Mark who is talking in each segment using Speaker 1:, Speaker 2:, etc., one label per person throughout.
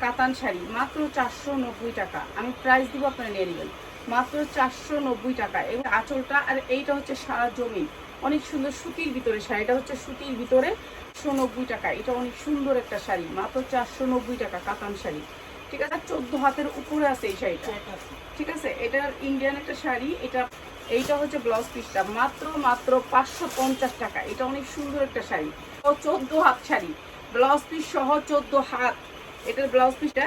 Speaker 1: কাতান শাড়ি মাত্র চারশো নব্বই টাকা। আমি প্রাইস দিব আপনারা নিয়ে নেবেন। মাত্র চারশো নব্বই টাকা। এবং আঁচলটা আর এইটা হচ্ছে সারা জমি। অনেক সুন্দর সুতির ভিতরে শাড়ি। এটা হচ্ছে সুতির ভিতরে একশো নব্বই টাকা। এটা অনেক সুন্দর একটা শাড়ি। মাত্র চারশো নব্বই টাকা কাতান শাড়ি। ঠিক আছে? চোদ্দ হাতের উপরে আছে এই শাড়িটা। ঠিক আছে? এটা ইন্ডিয়ান একটা শাড়ি। এটা এইটা হচ্ছে ব্লাউজ পিসটা মাত্র মাত্র পাঁচশো পঞ্চাশ টাকা। এটা অনেক সুন্দর একটা শাড়ি। চোদ্দ হাত শাড়ি। ব্লাউজ পিস সহ চোদ্দ হাত। এটার ব্লাউজ পিসটা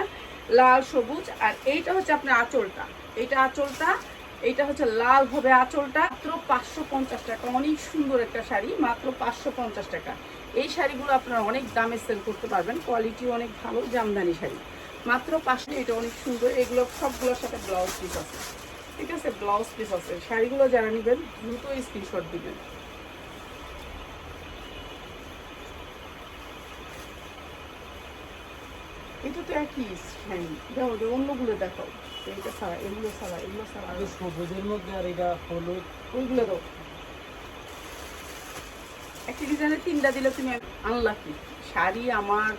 Speaker 1: লাল, সবুজ, আর এইটা হচ্ছে আপনার আঁচলটা। এইটা আঁচলটা, এইটা হচ্ছে লাল ভাবে আঁচলটা। মাত্র পাঁচশো পঞ্চাশ টাকা, অনেক সুন্দর একটা শাড়ি, মাত্র পাঁচশো পঞ্চাশ টাকা। এই শাড়িগুলো আপনারা অনেক দামে সেল করতে পারবেন কোয়ালিটি অনেক ভালো, জামদানি শাড়ি। মাত্র পাঁচশো, এটা অনেক সুন্দর, এগুলো সবগুলোর সাথে ব্লাউজ পিস আছে। ঠিক আছে ব্লাউজ পিস আছে। শাড়িগুলো যারা নেবেন, দ্রুত স্ক্রিনশট দিবেন। এটা তো একই শাড়ি দেখো যে অন্যগুলো দেখো। এইটা ছাড়া এগুলো ছাড়া এগুলো ছাড়া
Speaker 2: আগে সবুজের মধ্যে আর এটা হলুদ।
Speaker 1: ওইগুলো দাও একটি ডিজাইনের তিনটা দিলে তুমি আনলাকি শাড়ি আমার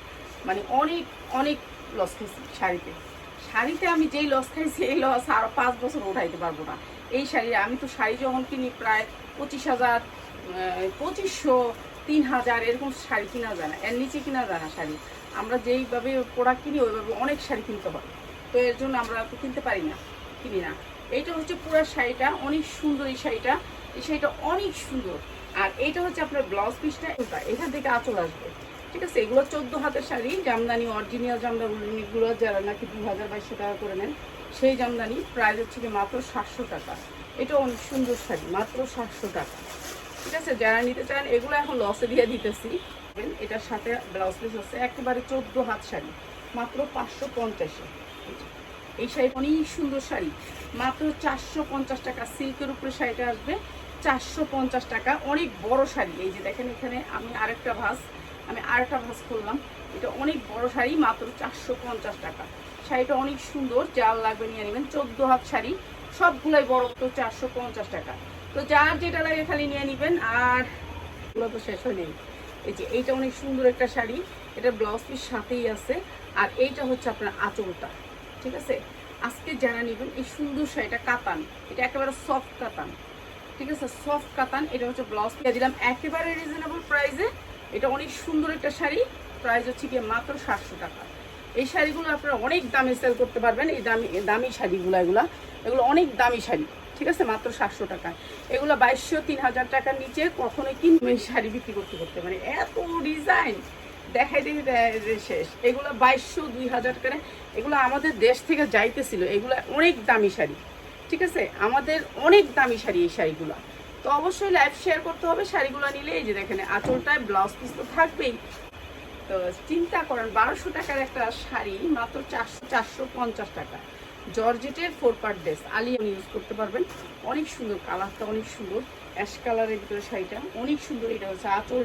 Speaker 1: মানে অনেক অনেক লস খাইছি শাড়িতে। শাড়িতে আমি যেই লস খাইছি এই লস আর পাঁচ বছর উঠাইতে পারব না। এই শাড়ি আমি তো শাড়ি যখন কিনি প্রায় পঁচিশ হাজার পঁচিশশো তিন হাজার এরকম শাড়ি কিনা যায় না। এর নিচে কিনা যায় না শাড়ি। আমরা যেইভাবে প্রোডাক্ট কিনি, ওইভাবে অনেক শাড়ি কিনতে হয়। তো এর জন্য আমরা কিনতে পারি না, কিনি না। এইটা হচ্ছে পুরো শাড়িটা, অনেক সুন্দর এই শাড়িটা। এই শাড়িটা অনেক সুন্দর। আর এইটা হচ্ছে আপনার ব্লাউজ পিসটা এটা, এখান থেকে আঁচল আসবে। ঠিক আছে? এগুলো চোদ্দ হাতের শাড়ি, জামদানি অরিজিনাল জামদানিগুলো যারা নাকি দু হাজার বাইশশো টাকা করে নেন, সেই জামদানি প্রাইস হচ্ছে কি মাত্র সাতশো টাকা। এটা অনেক সুন্দর শাড়ি, মাত্র সাতশো টাকা। ঠিক আছে যারা নিতে চান, এগুলো এখন লসে দিয়ে দিতেছি। এটার সাথে ব্লাউজ পিস আছে, একেবারে চোদ্দ হাত শাড়ি, মাত্র পাঁচশো পঞ্চাশে এই শাড়ি অনেক সুন্দর শাড়ি, মাত্র চারশো পঞ্চাশ টাকা। সিল্কের উপরে শাড়িটা আসবে, চারশো পঞ্চাশ টাকা। অনেক বড় শাড়ি। এই যে দেখেন এখানে আমি আরেকটা ভাস আমি আরেকটা ভাস করলাম এটা অনেক বড় শাড়ি, মাত্র চারশো পঞ্চাশ টাকা। শাড়িটা অনেক সুন্দর, যার লাগবে নিয়ে নেবেন। চোদ্দ হাত শাড়ি, সবগুলাই বড়, তো চারশো পঞ্চাশ টাকা। তো যার যেটা লাগে খালি নিয়ে নেবেন, আর এগুলো তো শেষ হয়নি। এই যে এইটা অনেক সুন্দর একটা শাড়ি, এটা ব্লাউজ পিস সাথেই আছে, আর এইটা হচ্ছে আপনার আঁচলটা, ঠিক আছে? আজকে যারা নেবেন, এই সুন্দর শাড়িটা কাতান, এটা একেবারে সফট কাতান, ঠিক আছে? সফট কাতান, এটা হচ্ছে ব্লাউজ পেয়ে দিলাম, একেবারে রিজনেবল প্রাইসে এটা অনেক সুন্দর একটা শাড়ি প্রাইস হচ্ছে গিয়ে মাত্র সাতশো টাকা। এই শাড়িগুলো আপনারা অনেক দামে সেল করতে পারবেন, এই দামি দামি শাড়িগুলো, এগুলা, এগুলো অনেক দামি শাড়ি। ঠিক আছে, মাত্র সাতশো টাকা। এগুলো বাইশশো, তিন হাজার টাকার নিচে কখনোই তিন শাড়ি বিক্রি করতে করতে মানে এত ডিজাইন দেখাই দেখি শেষ। এগুলো বাইশশো, দুই হাজার করে এগুলো আমাদের দেশ থেকে যাইতেছিল, এগুলো অনেক দামি শাড়ি, ঠিক আছে? আমাদের অনেক দামি শাড়ি এই শাড়িগুলো। তো অবশ্যই লাইভ শেয়ার করতে হবে, শাড়িগুলো নিলে এই যে দেখেন, আঁচলটায় ব্লাউজ পিস তো থাকবেই। তো চিন্তা করেন, বারোশো টাকার একটা শাড়ি মাত্র চারশো চারশো পঞ্চাশ টাকা। জর্জেটের ফোর পার্ট ড্রেস। আলি ইউজ করতে পারবেন। অনেক সুন্দর কালারটা অনেক সুন্দর। অ্যাশ কালারের ভিতরে শাড়িটা অনেক সুন্দর। এটা হচ্ছে আঁচল।